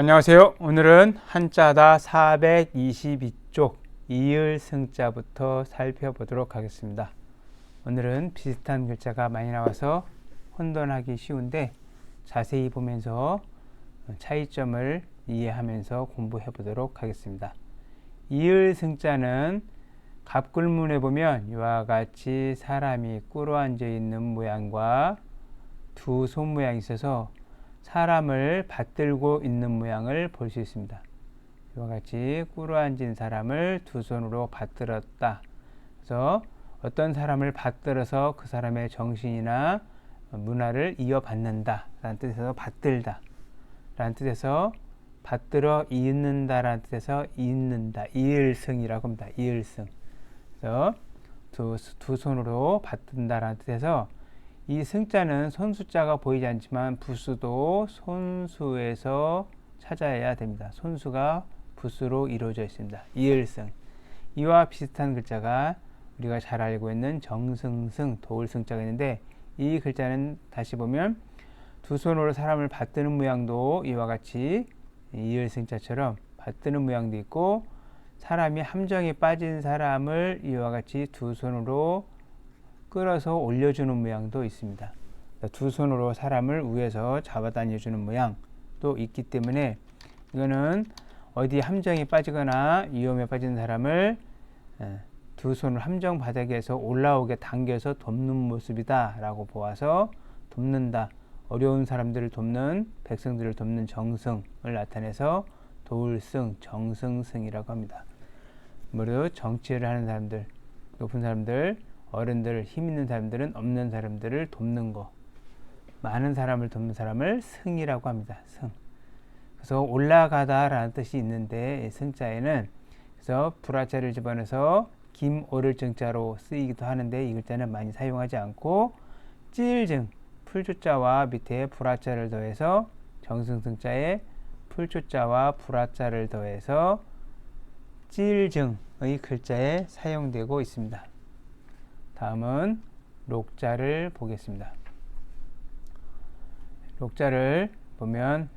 안녕하세요. 오늘은 한자다 422쪽 이을 승자부터 살펴보도록 하겠습니다. 오늘은 비슷한 글자가 많이 나와서 혼돈하기 쉬운데 자세히 보면서 차이점을 이해하면서 공부해 보도록 하겠습니다. 이을 승자는 갑굴문에 보면 이와 같이 사람이 꿇어 앉아 있는 모양과 두 손 모양이 있어서 사람을 받들고 있는 모양을 볼 수 있습니다. 이와 같이 꿇어 앉은 사람을 두 손으로 받들었다. 그래서 어떤 사람을 받들어서 그 사람의 정신이나 문화를 이어받는다. 라는 뜻에서 받들다. 라는 뜻에서 받들어 잇는다 라는 뜻에서 잇는다. 이을승이라고 합니다. 이을승. 그래서 두, 두 손으로 받든다 라는 뜻에서 이 승자는 손수자가 보이지 않지만 부수도 손수에서 찾아야 됩니다. 손수가 부수로 이루어져 있습니다. 이을승. 이와 비슷한 글자가 우리가 잘 알고 있는 정승승, 도울승자가 있는데 이 글자는 다시 보면 두 손으로 사람을 받드는 모양도 이와 같이 이을승자처럼 받드는 모양도 있고 사람이 함정에 빠진 사람을 이와 같이 두 손으로 끌어서 올려주는 모양도 있습니다. 두 손으로 사람을 위에서 잡아다녀주는 모양도 있기 때문에 이거는 어디 함정에 빠지거나 위험에 빠진 사람을 두 손을 함정 바닥에서 올라오게 당겨서 돕는 모습이다라고 보아서 돕는다. 어려운 사람들을 돕는 백성들을 돕는 정승을 나타내서 도울승, 정승승이라고 합니다. 무릇 정치를 하는 사람들, 높은 사람들, 어른들, 힘 있는 사람들은 없는 사람들을 돕는 거. 많은 사람을 돕는 사람을 승이라고 합니다. 승. 그래서 올라가다라는 뜻이 있는데 승자에는 그래서 불화자를 집어넣어서 김오를 정자로 쓰이기도 하는데 이 글자는 많이 사용하지 않고 찔증 풀조자와 밑에 불화자를 더해서 정승승자에 풀조자와 불화자를 더해서 찔증의 글자에 사용되고 있습니다. 다음은 록자를 보겠습니다. 록자를 보면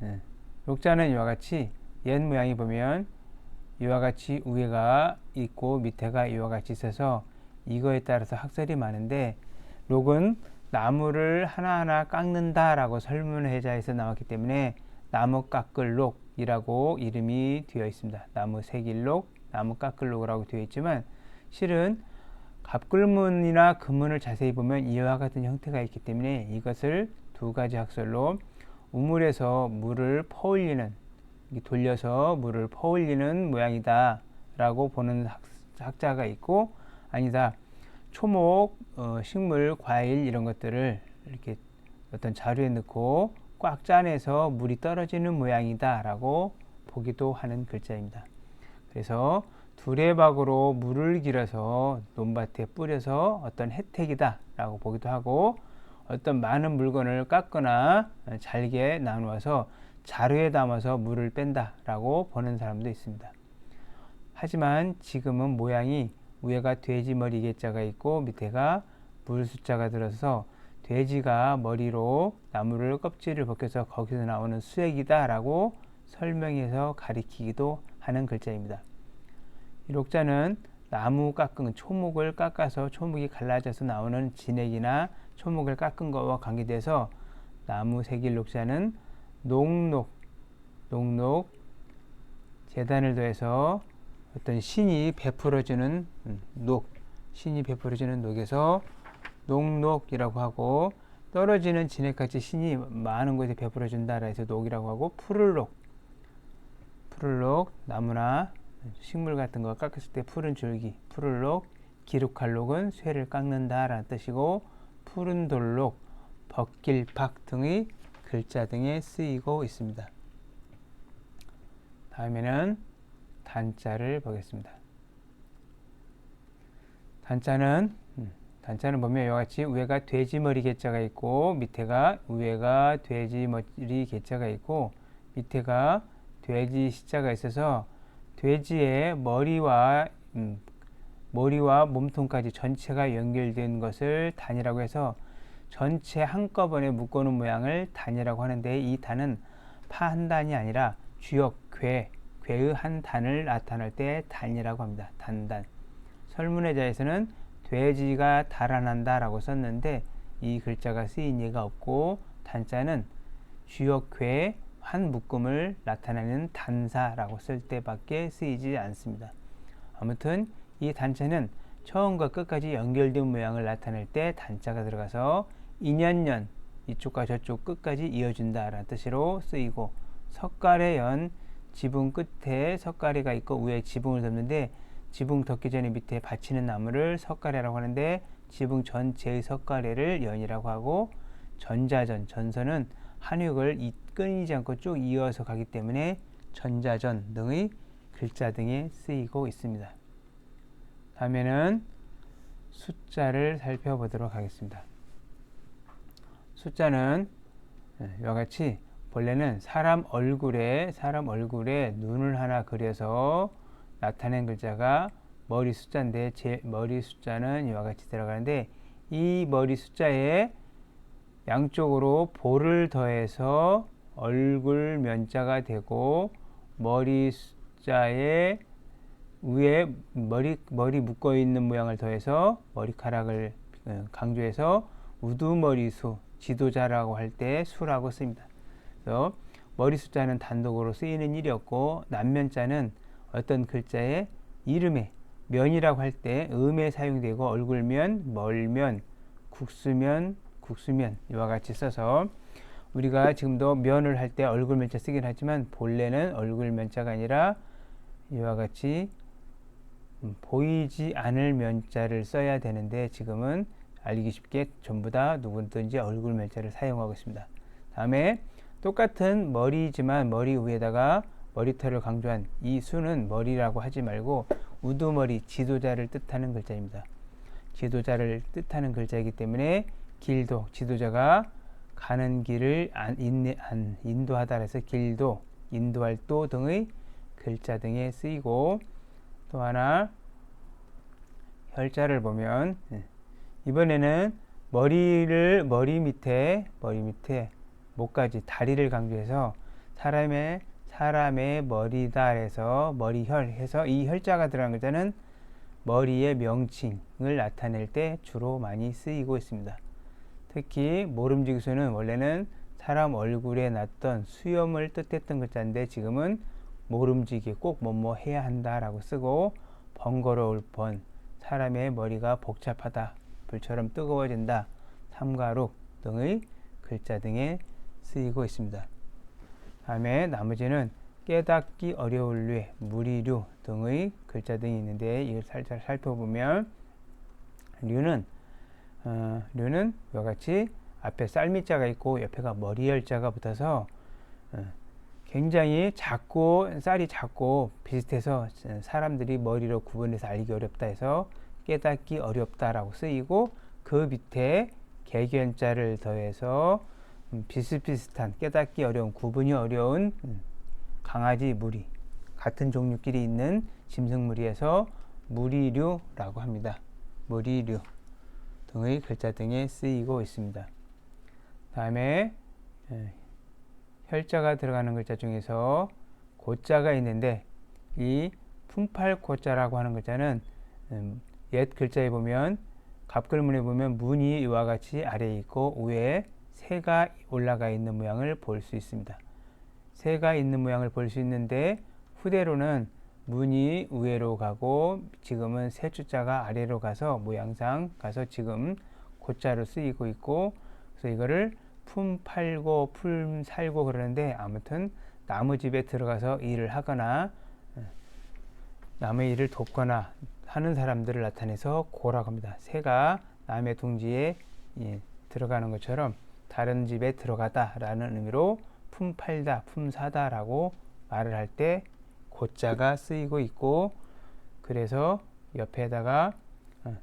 록자는 이와 같이 옛 모양이 보면 이와 같이 위가 있고 밑에가 이와 같이 있어서 이거에 따라서 학설이 많은데 록은 나무를 하나하나 깎는다라고 설문회자에서 나왔기 때문에 나무 깎을 록이라고 이름이 되어 있습니다. 나무 새길록, 나무 깎을 록이라고 되어 있지만 실은 갑굴문이나 금문을 자세히 보면 이와 같은 형태가 있기 때문에 이것을 두 가지 학설로 우물에서 물을 퍼올리는 돌려서 물을 퍼올리는 모양이다 라고 보는 학, 자가 있고 아니다 초목, 어, 식물, 과일 이런 것들을 이렇게 어떤 자루에 넣고 꽉 짜내서 물이 떨어지는 모양이다 라고 보기도 하는 글자입니다. 그래서 두레박으로 물을 길어서 논밭에 뿌려서 어떤 혜택이다 라고 보기도 하고 어떤 많은 물건을 깎거나 잘게 나누어서 자루에 담아서 물을 뺀다 라고 보는 사람도 있습니다. 하지만 지금은 모양이 위에가 돼지 머리 개자가 있고 밑에가 물 숫자가 들어서 돼지가 머리로 나무를 껍질을 벗겨서 거기서 나오는 수액이다 라고 설명해서 가리키기도 하는 글자입니다. 록자는 나무 깎은 초목을 깎아서 초목이 갈라져서 나오는 진액이나 초목을 깎은 것과 관계돼서 나무 색일 녹자는 녹록, 녹록 재단을 더해서 어떤 신이 베풀어주는 음, 녹, 신이 베풀어주는 녹에서 녹록이라고 하고 떨어지는 진액같이 신이 많은 곳에 베풀어준다 해서 녹이라고 하고 푸를 녹, 푸를 녹, 나무나 식물 같은 거 깎았을 때 푸른 줄기, 푸를 녹, 기룩할 녹은 쇠를 깎는다 라는 뜻이고 푸른 돌록, 벗길박 등의 글자 등에 쓰이고 있습니다. 다음에는 단자를 보겠습니다. 단자는 음, 단자는 보면 이와 같이 위에가 돼지머리 개자가 있고 밑에가 위에가 돼지머리 개자가 있고 밑에가 돼지 시자가 있어서 돼지의 머리와 음, 머리와 몸통까지 전체가 연결된 것을 단이라고 해서 전체 한꺼번에 묶어놓은 모양을 단이라고 하는데 이 단은 파 한 단이 아니라 주역 괴, 괴의 한 단을 나타낼 때 단이라고 합니다. 단단. 설문의자에서는 돼지가 달아난다라고 썼는데 이 글자가 쓰인 예가 없고 단자는 주역 괴 한 묶음을 나타내는 단사라고 쓸 때밖에 쓰이지 않습니다. 아무튼 이 단자는 처음과 끝까지 연결된 모양을 나타낼 때 단자가 들어가서 인연연 이쪽과 저쪽 끝까지 이어준다라는 뜻으로 쓰이고 석가래 연 지붕 끝에 석가래가 있고 위에 지붕을 덮는데 지붕 덮기 전에 밑에 받치는 나무를 석가래라고 하는데 지붕 전체의 석가래를 연이라고 하고 전자전 전선은 한육을 이- 끊이지 않고 쭉 이어서 가기 때문에 전자전 등의 글자 등에 쓰이고 있습니다. 다음에는 숫자를 살펴보도록 하겠습니다. 숫자는 네, 이와 같이 본래는 사람 얼굴에 사람 얼굴에 눈을 하나 그려서 나타낸 글자가 머리 숫자인데 제 머리 숫자는 이와 같이 들어가는데 이 머리 숫자에 양쪽으로 볼을 더해서 얼굴 면자가 되고 머리 숫자에 위에 머리 머리 묶어 있는 모양을 더해서 머리카락을 어, 강조해서 우두머리수 지도자라고 할 때 수라고 씁니다. 그래서 머리 숫자는 단독으로 쓰이는 일이 없고 남면자는 어떤 글자의 이름에 면이라고 할 때 음에 사용되고 얼굴면, 멀면, 국수면, 국수면 이와 같이 써서 우리가 지금도 면을 할 때 얼굴 면자 쓰긴 하지만 본래는 얼굴 면자가 아니라 이와 같이 음, 보이지 않을 면자를 써야 되는데 지금은 알기 쉽게 전부 다 누구든지 얼굴 면자를 사용하고 있습니다. 다음에 똑같은 머리지만 머리 위에다가 머리털을 강조한 이 수는 머리라고 하지 말고 우두머리 지도자를 뜻하는 글자입니다. 지도자를 뜻하는 글자이기 때문에 길도 지도자가 가는 길을 안, 인, 안, 인도하다 해서 길도 인도할 도 등의 글자 등에 쓰이고 또 하나 혈자를 보면 예, 이번에는 머리를 머리 밑에 머리 밑에 목까지 다리를 강조해서 사람의 사람의 머리다 해서 머리혈 해서 이 혈자가 들어간 글자는 머리의 명칭을 나타낼 때 주로 많이 쓰이고 있습니다. 특히 모름지기수는 원래는 사람 얼굴에 났던 수염을 뜻했던 글자인데 지금은 모름지기 꼭 뭐뭐 해야 한다라고 쓰고 번거로울 번 사람의 머리가 복잡하다 불처럼 뜨거워진다 삼가룩 등의 글자 등에 쓰이고 있습니다. 다음에 나머지는 깨닫기 어려울 류의 무리류 등의 글자 등이 있는데 이걸 살짝 살펴보면 류는 어, 류는 이와 같이 앞에 쌀미자가 있고 옆에가 머리열자가 붙어서 어, 굉장히 작고 쌀이 작고 비슷해서 사람들이 머리로 구분해서 알기 어렵다 해서 깨닫기 어렵다라고 쓰이고 그 밑에 개견자를 더해서 음, 비슷비슷한 깨닫기 어려운 구분이 어려운 음, 강아지 무리 같은 종류끼리 있는 짐승 무리에서 무리류라고 합니다. 무리류 등의 글자 등에 쓰이고 있습니다. 다음에 예, 혈자가 들어가는 글자 중에서 고자가 있는데 이 품팔고자라고 하는 글자는 음, 옛 글자에 보면 갑글문에 보면 문이 이와 같이 아래에 있고 위에 새가 올라가 있는 모양을 볼 수 있습니다. 새가 있는 모양을 볼 수 있는데 후대로는 문이 위로 가고 지금은 새 주자가 아래로 가서 모양상 가서 지금 고자로 쓰이고 있고 그래서 이거를 품 팔고 풀 살고 그러는데 아무튼 나무 집에 들어가서 일을 하거나 남의 일을 돕거나 하는 사람들을 나타내서 고라고 합니다. 새가 남의 둥지에 예, 들어가는 것처럼 다른 집에 들어가다라는 의미로 품 팔다, 품 사다라고 말을 할때 고자가 쓰이고 있고 그래서 옆에다가 어,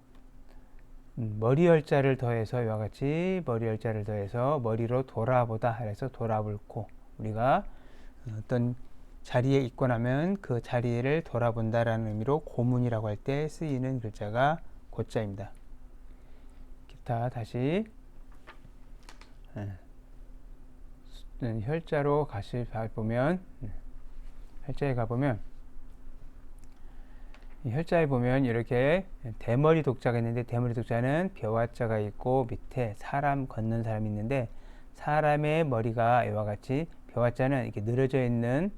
음, 머리 열자를 더해서 이와 같이 머리 열자를 더해서 머리로 돌아보다 해서 돌아볼고 우리가 어떤 자리에 있고 나면 그 자리를 돌아본다라는 의미로 고문이라고 할 때 쓰이는 글자가 고자입니다. 기타 다시 예. 혈자로 가시 보면 혈자에 가보면 이 혈자에 보면 이렇게 대머리 독자가 있는데 대머리 독자는 벼와자가 있고 밑에 사람 걷는 사람이 있는데 사람의 머리가 이와 같이 벼와자는 이렇게 늘어져 있는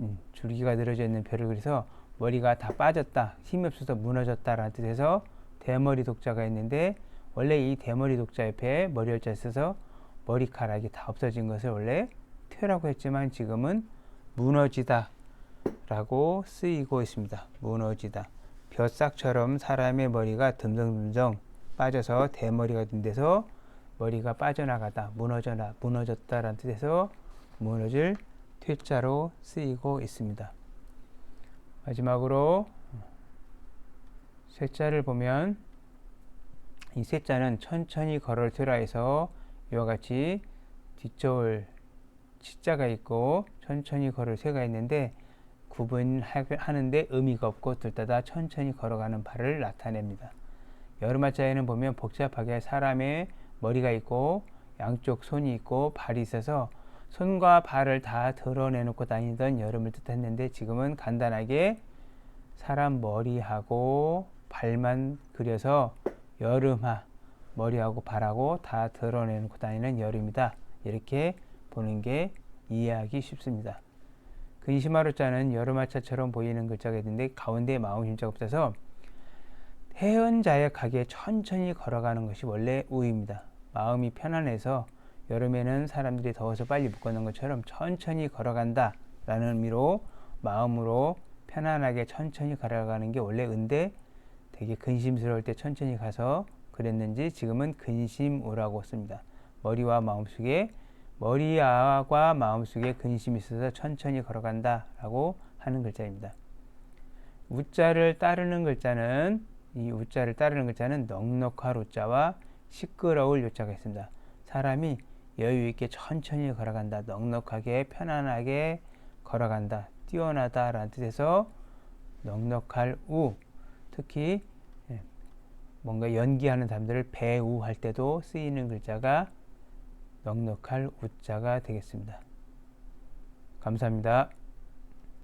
음, 줄기가 늘어져 있는 벼를 그래서 머리가 다 빠졌다 힘이 없어서 무너졌다라는 뜻에서 대머리 독자가 있는데 원래 이 대머리 독자 옆에 머리 혈자 있어서 머리카락이 다 없어진 것을 원래 퇴라고 했지만 지금은 무너지다 라고 쓰이고 있습니다. 무너지다. 벼싹처럼 사람의 머리가 듬성듬성 빠져서 대머리가 된 데서 머리가 빠져나가다, 무너져나, 무너졌다라는 뜻에서 무너질 퇴자로 쓰이고 있습니다. 마지막으로 쇠자를 보면 이 쇠자는 천천히 걸을 퇴라해서 이와 같이 뒷저울 치자가 있고 천천히 걸을 쇠가 있는데 구분하는데 의미가 없고 둘다다 천천히 걸어가는 발을 나타냅니다. 여름마자에는 보면 복잡하게 사람의 머리가 있고 양쪽 손이 있고 발이 있어서 손과 발을 다 드러내놓고 다니던 여름을 뜻했는데 지금은 간단하게 사람 머리하고 발만 그려서 여름하 머리하고 발하고 다 드러내놓고 다니는 여름이다. 이렇게 보는 게 이해하기 쉽습니다. 근심하루자는 여름하차처럼 보이는 글자가 있는데 가운데 마음 힘자가 없어서 해연자역하게 천천히 걸어가는 것이 원래 우입니다. 마음이 편안해서 여름에는 사람들이 더워서 빨리 묶어놓은 것처럼 천천히 걸어간다 라는 의미로 마음으로 편안하게 천천히 걸어가는 게 원래 은데 되게 근심스러울 때 천천히 가서 그랬는지 지금은 근심우라고 씁니다. 머리와 마음속에 머리와 마음속에 근심이 있어서 천천히 걸어간다 라고 하는 글자입니다. 우자를 따르는 글자는 이 우자를 따르는 글자는 넉넉할 우자와 시끄러울 요자가 있습니다. 사람이 여유 있게 천천히 걸어간다. 넉넉하게 편안하게 걸어간다. 뛰어나다 라는 뜻에서 넉넉할 우 특히 예, 뭔가 연기하는 사람들을 배우 할 때도 쓰이는 글자가 넉넉할 우자가 되겠습니다. 감사합니다.